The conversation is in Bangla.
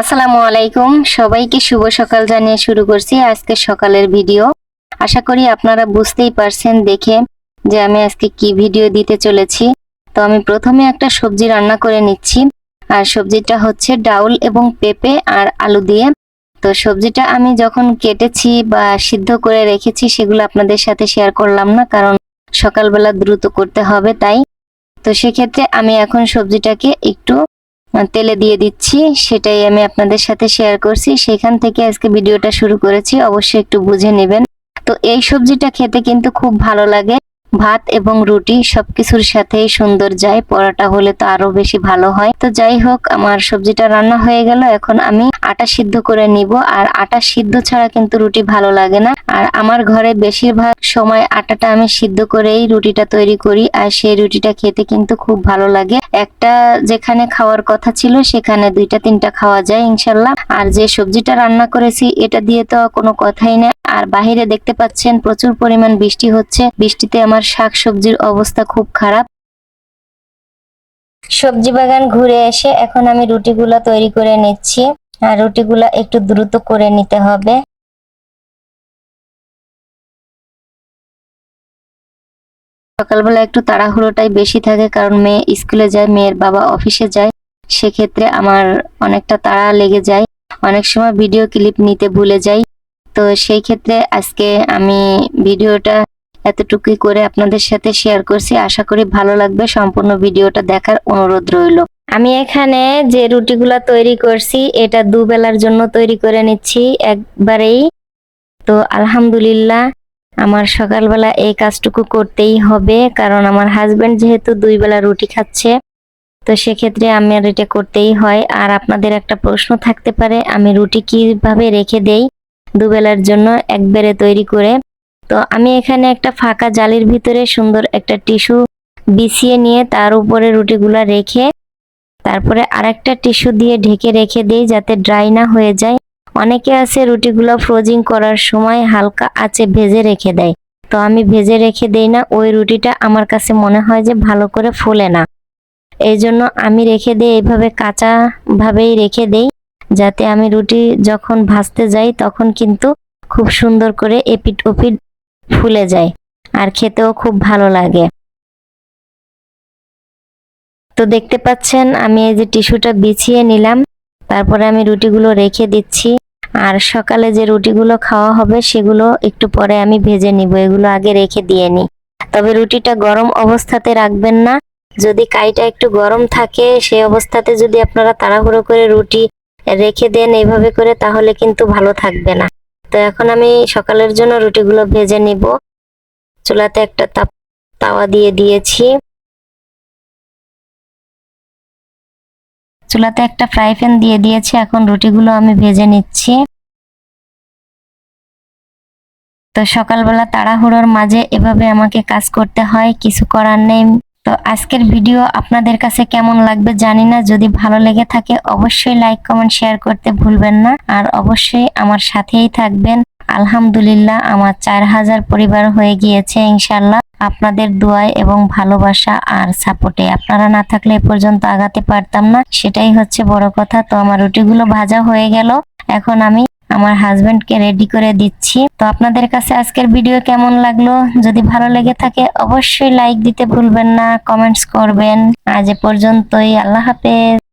আসসালামু আলাইকুম। সবাইকে শুভ সকাল জানিয়ে শুরু করছি আজকে সকালের ভিডিও। আশা করি আপনারা বুঝতেই পারছেন, দেখে যে আমি আজকে কি ভিডিও দিতে চলেছি। তো আমি প্রথমে একটা সবজি রান্না করে নিচ্ছি। আর সবজিটা হচ্ছে ডাউল এবং পেঁপে আর আলু দিয়ে। তো সবজিটা আমি যখন কেটেছি বা সিদ্ধ করে রেখেছি, সেগুলো আপনাদের সাথে শেয়ার করলাম না, কারণ সকালবেলা দ্রুত করতে হবে তাই। তো সেক্ষেত্রে আমি এখন সবজিটাকে একটু তেলে দিয়ে দিচ্ছি, সেটাই আমি আপনাদের সাথে শেয়ার করছি। সেখান থেকে আজকে ভিডিওটা শুরু করেছি, অবশ্যই একটু বুঝে নেবেন। তো এই সবজিটা খেতে কিন্তু খুব ভালো লাগে। ভাত এবং রুটি সবকিছুর সাথেই সুন্দর যায়, পরোটা হলে তো আরও বেশি ভালো হয়। তো যাই হোক, আমার সবজিটা রান্না হয়ে গেল। এখন আমি আটা সিদ্ধ করে নিব। আর আটা সিদ্ধ ছাড়া কিন্তু রুটি ভালো লাগে না। আর আমার ঘরে বেশিরভাগ সময় আটাটা আমি সিদ্ধ করেই রুটিটা তৈরি করি। আর সেই রুটিটা খেতে কিন্তু খুব ভালো লাগে। একটা যেখানে খাওয়ার কথা ছিল, সেখানে দুইটা তিনটা খাওয়া যায়, ইনশাল্লাহ। আর যে সবজিটা রান্না করেছি, এটা দিয়ে তো কোনো কথাই না। আর বাহিরে দেখতে পাচ্ছেন প্রচুর পরিমাণ বৃষ্টি হচ্ছে। বৃষ্টিতে আমার শাক সবজির অবস্থা খুব খারাপ। সবজি বাগান ঘুরে এসে এখন আমি রুটিগুলা তৈরি করে নিচ্ছি। আর রুটিগুলা একটু দ্রুত করে নিতে হবে। সকালবেলা একটু তাড়াহুড়োটাই বেশি থাকে কারণ মেয়ে স্কুলে যায়, মেয়ের বাবা অফিসে যায়। সেক্ষেত্রে আমার অনেকটা তাড়া লেগে যায়। অনেক সময় ভিডিও ক্লিপ নিতে ভুলে যাই। তো সেই ক্ষেত্রে আজকে আমি ভিডিওটা এতটুকুই করে আপনাদের সাথে শেয়ার করছি। আশা করি ভালো লাগবে। সম্পূর্ণ ভিডিওটা দেখার অনুরোধ রইল। আমি এখানে যে রুটিগুলা তৈরি করছি, এটা দুবেলার জন্য তৈরি করে নিচ্ছি একবারেই। তো আলহামদুলিল্লাহ, আমার সকালবেলা এই কাজটুকু করতেই হবে, কারণ আমার হাজব্যান্ড যেহেতু দুই বেলা রুটি খাচ্ছে, তো সেক্ষেত্রে আমি আর এটা করতেই হয়। আর আপনাদের একটা প্রশ্ন থাকতে পারে, আমি রুটি কীভাবে রেখে দেই? দুবেলার জন্য একবারে তৈরি করে। তো আমি এখানে একটা ফাঁকা জালির ভিতরে সুন্দর একটা টিস্যু বিছিয়ে নিয়ে তার উপরে রুটিগুলো রেখে তারপরে আরেকটা টিস্যু দিয়ে ঢেকে রেখে দেই যাতে ড্রাই না হয়ে যায়। অনেকে আছে রুটিগুলো ফ্রোজিং করার সময় হালকা আঁচে ভেজে রেখে দেয়। তো আমি ভেজে রেখে দেই না, ওই রুটিটা আমার কাছে মনে হয় যে ভালো করে ফোলে না। এই জন্য আমি রেখে দিই এইভাবে কাঁচাভাবেই রেখে দেই। যাতে আমি রুটি যখন ভাজতে যাই তখন কিন্তু খুব সুন্দর করে এপিট ওপিট ফুলে যায় আর খেতেও খুব ভালো লাগে। তো দেখতে পাচ্ছেন আমি এই যে টিস্যুটা বিছিয়ে নিলাম, তারপরে আমি রুটিগুলো রেখে দিচ্ছি। আর সকালে যে রুটিগুলো খাওয়া হবে সেগুলো একটু পরে আমি ভেজে নিব, এগুলো আগে রেখে দিয়ে নিই তবে রুটিটা গরম অবস্থাতে রাখবেন না, যদি কাইটা একটু গরম থাকে সেই অবস্থাতে যদি আপনারা তাড়াহুড়ো করে রুটি রেখে দেন এইভাবে করে, তাহলে কিন্তু ভালো থাকবে না। তো এখন আমি সকালের জন্য রুটিগুলো ভেজে নিব। চুলাতে একটা তাপ তাওয়া দিয়ে দিয়েছি। চুলাতে একটা ফ্রাই প্যান দিয়ে দিয়েছি। এখন রুটিগুলো আমি ভেজে নিচ্ছি। তো সকালবেলা তাড়াহুড়োর মাঝে এভাবে আমাকে কাজ করতে হয়, কিছু করার নেই। তো আজকের ভিডিও আপনাদের কাছে কেমন লাগবে জানি না, যদি ভালো লেগে থাকে অবশ্যই লাইক কমেন্ট শেয়ার করতে ভুলবেন না। আর অবশ্যই আমার সাথেই থাকবেন। আলহামদুলিল্লাহ আমার চার হাজার পরিবার হয়ে গিয়েছে ইনশাল্লাহ আপনাদের দোয়ায় এবং ভালোবাসা আর সাপোর্টে আপনারা না থাকলে এ পর্যন্ত আগাতে পারতাম না। সেটাই হচ্ছে বড় কথা। তো আমার রুটিগুলো ভাজা হয়ে গেল। এখন আমি আমার হাজবেন্ডকে রেডি করে দিচ্ছি। তো আপনাদের কাছে আজকের ভিডিও কেমন লাগল? যদি ভালো লেগে থাকে, অবশ্যই লাইক দিতে ভুলবেন না কমেন্টস করবেন। আজ এ পর্যন্তই, আল্লাহ হাফেজ।